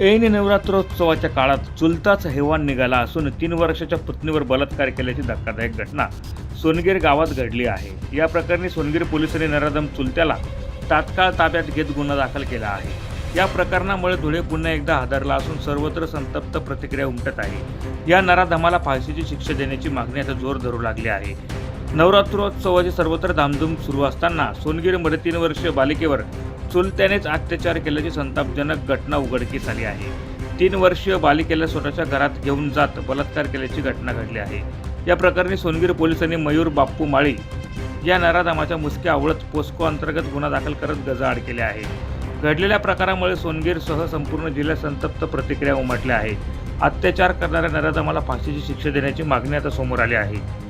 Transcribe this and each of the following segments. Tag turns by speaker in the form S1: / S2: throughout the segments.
S1: ऐन नवरात्रोत्सवाच्या काळात चुलताच हेवान निघाला असून तीन वर्षाच्या पत्नीवर बलात्कार केल्याची धक्कादायक घटना सोनगीर गावात घडली आहे. या प्रकरणी सोनगीर पोलिसांनी नराधम चुलत्याला तात्काळ ताब्यात घेत गुन्हा दाखल केला आहे. या प्रकरणामुळे धुळे पुन्हा एकदा हादरला असून सर्वत्र संतप्त प्रतिक्रिया उमटत आहे. या नराधमाला फाशीची शिक्षा देण्याची मागणी आता जोर धरू लागली आहे. नवरात्रोत्सवाची सर्वत्र धामधूम सुरू असताना सोनगीरमध्ये तीन वर्षीय बालिकेवर चुलत्यानेच अत्याचार केल्याची संतापजनक घटना उघडकीस आली आहे. तीन वर्षीय बालिकेला स्वतःच्या घरात घेऊन जात बलात्कार केल्याची घटना घडली आहे. या प्रकरणी सोनगीर पोलिसांनी मयूर बाप्पू माळी या नराधामाच्या मुसक्या आवळत पोस्को अंतर्गत गुन्हा दाखल करत गजाआड केले आहे. घडलेल्या प्रकारामुळे सोनगीरसह संपूर्ण जिल्ह्यात संतप्त प्रतिक्रिया उमटल्या आहे. अत्याचार करणाऱ्या नराधामाला फाशीची शिक्षा देण्याची मागणी आता समोर आली आहे.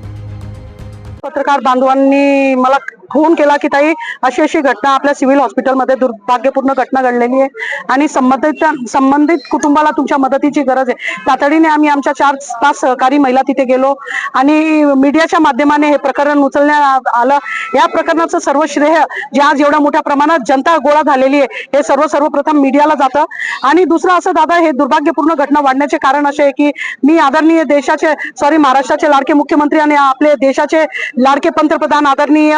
S2: पत्रकार बांधवांनी मला फोन केला की ताई अशी अशी घटना आपल्या सिव्हिल हॉस्पिटलमध्ये दुर्भाग्यपूर्ण घटना घडलेली आहे. आणि संबंधित संबंधित कुटुंबाला तुमच्या मदतीची गरज आहे. तातडीने आम्ही आमच्या चार पाच सहकारी महिला तिथे गेलो. आणि मीडियाच्या माध्यमाने हे प्रकरण उचलण्यात आलं. या प्रकरणाचं सर्व श्रेय जे आज एवढ्या मोठ्या प्रमाणात जनता गोळा झालेली आहे हे सर्व सर्वप्रथम मीडियाला जातं. आणि दुसरं असं दादा हे दुर्भाग्यपूर्ण घटना वाढण्याचे कारण असे आहे की मी आदरणीय देशाचे सॉरी महाराष्ट्राचे लाडके मुख्यमंत्री आणि आपले देशाचे लाडके पंतप्रधान आदरणीय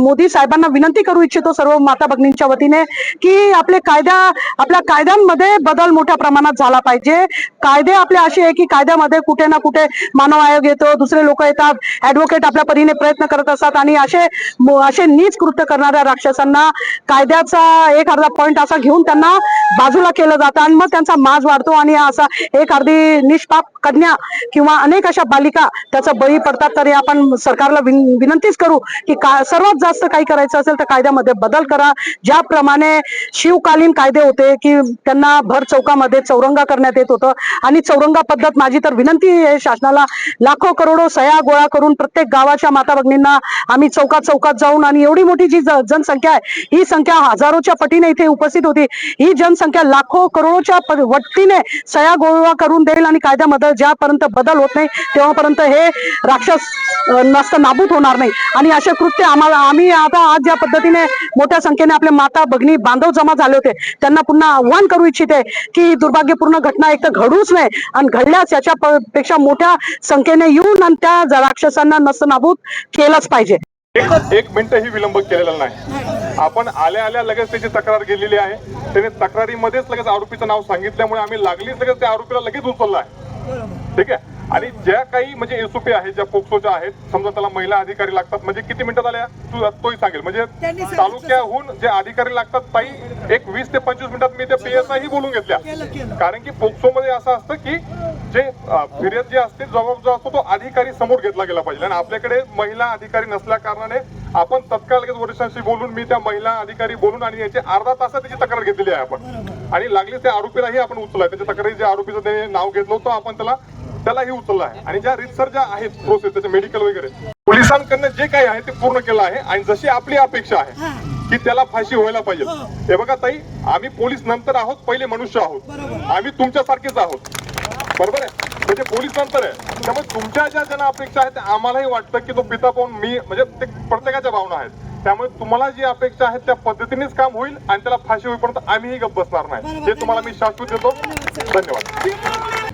S2: मोदी साहेबांना विनंती करू इच्छितो सर्व माता भगिनींच्या वतीने की आपले कायदा आपल्या कायद्यांमध्ये बदल मोठ्या प्रमाणात झाला पाहिजे. कायदे आपले असे आहे की कायद्यामध्ये कुठे ना कुठे मानव आयोग येतो दुसरे लोक येतात ऍडव्होकेट आपल्या परीने प्रयत्न करत असतात आणि असे असे नीच कृत्य करणाऱ्या राक्षसांना कायद्याचा एक अर्धा पॉइंट असा घेऊन त्यांना बाजूला केलं जातं आणि मग त्यांचा माज वाढतो आणि असा एक अर्धी निष्पाप कन्या किंवा अनेक अशा बालिका त्याचा बळी पडतात. तरी आपण सरकारला विन- विनंतीच करू की का सर्वात जास्त काही करायचं असेल तर कायद्यामध्ये बदल करा. ज्याप्रमाणे शिवकालीन कायदे होते की त्यांना भर चौकामध्ये चौरंगा करण्यात येत होतं. आणि चौरंगा पद्धत माझी तर विनंती आहे शासनाला. लाखो करोडो सया गोळा करून प्रत्येक गावाच्या माता भगिनींना आम्ही चौकात चौकात जाऊन आणि एवढी मोठी जी जनसंख्या आहे ही संख्या हजारोच्या पटीने इथे उपस्थित होती. ही जनसंख्या लाखो करोडोच्या वट्टीने सया गोळा करून देईल आणि कायद्यामध्ये ज्यापर्यंत बदल होत नाही तेव्हापर्यंत हे राक्षस नसतं नाबूद होणार नाही. आणि असे कृत्य आम्हाला आम्ही आता आज ज्या पद्धतीने मोठ्या संख्येने आपले माता भगिनी बांधव जमा झाले होते. त्यांना पुन्हा आव्हान करू इच्छिते की ही दुर्भाग्यपूर्ण घटना एक तर घडूच नाही आणि घडल्यास याच्या पेक्षा मोठ्या संख्येने येऊन आणि त्या राक्षसांना नसतं नाबूद केलंच पाहिजे.
S3: एक एक मिनिटही विलंब केलेला नाही. आपण आल्या आल्या लगेच त्याची तक्रार गेलेली आहे. त्याने तक्रारीमध्येच लगेच आरोपीचं नाव सांगितल्यामुळे आम्ही लागलीच लगेच त्या आरोपीला लगेच उचलला आहे. ठीक आहे? आणि ज्या काही म्हणजे एसओपी आहेत ज्या पोक्सोच्या आहेत समजा त्याला महिला अधिकारी लागतात म्हणजे किती मिनिटात आल्या? तू तोही सांगेल. म्हणजे तालुक्याहून जे अधिकारी लागतात ताई एक वीस ते पंचवीस मिनिटात मी त्या पीएसआय ही बोलून घेतल्या. कारण की पोक्सो मध्ये असं असतं की जे फिर्याद जे असते जबाब जो असतो तो अधिकारी समोर घेतला गेला पाहिजे. आणि आपल्याकडे महिला अधिकारी नसल्या कारणाने आपण तत्काळ लगेच वरिष्ठांशी बोलून मी त्या महिला अधिकारी बोलून आणि याची अर्धा तासात त्याची तक्रार घेतलेली आहे आपण. आणि लागली त्या आरोपीलाही आपण उचललाय त्याच्या तक्रारी जे आरोपीचं ते नाव घेतलं होतं आपण त्याला त्यालाही उचललं आहे. आणि ज्या रितसर ज्या आहेत प्रोसेस त्याचे मेडिकल वगैरे पोलिसांकडनं जे काही आहे ते पूर्ण केलं आहे. आणि जशी आपली अपेक्षा आहे की त्याला फाशी व्हायला पाहिजे. हे. बघा ताई आम्ही पोलीस नंतर आहोत पहिले मनुष्य आहोत. आम्ही तुमच्यासारखेच आहोत. बरोबर आहे? म्हणजे पोलीस नंतर आहे. त्यामुळे तुमच्या ज्या ज्यांना अपेक्षा आहेत आम्हालाही वाटतं की तो पिता पाहून मी म्हणजे ते प्रत्येकाच्या भावना आहेत. त्यामुळे तुम्हाला जी अपेक्षा आहे त्या पद्धतीनेच काम होईल आणि त्याला फाशी होईपर्यंत आम्हीही गप्प बसणार नाही. हे तुम्हाला मी शाश्वत देतो. धन्यवाद.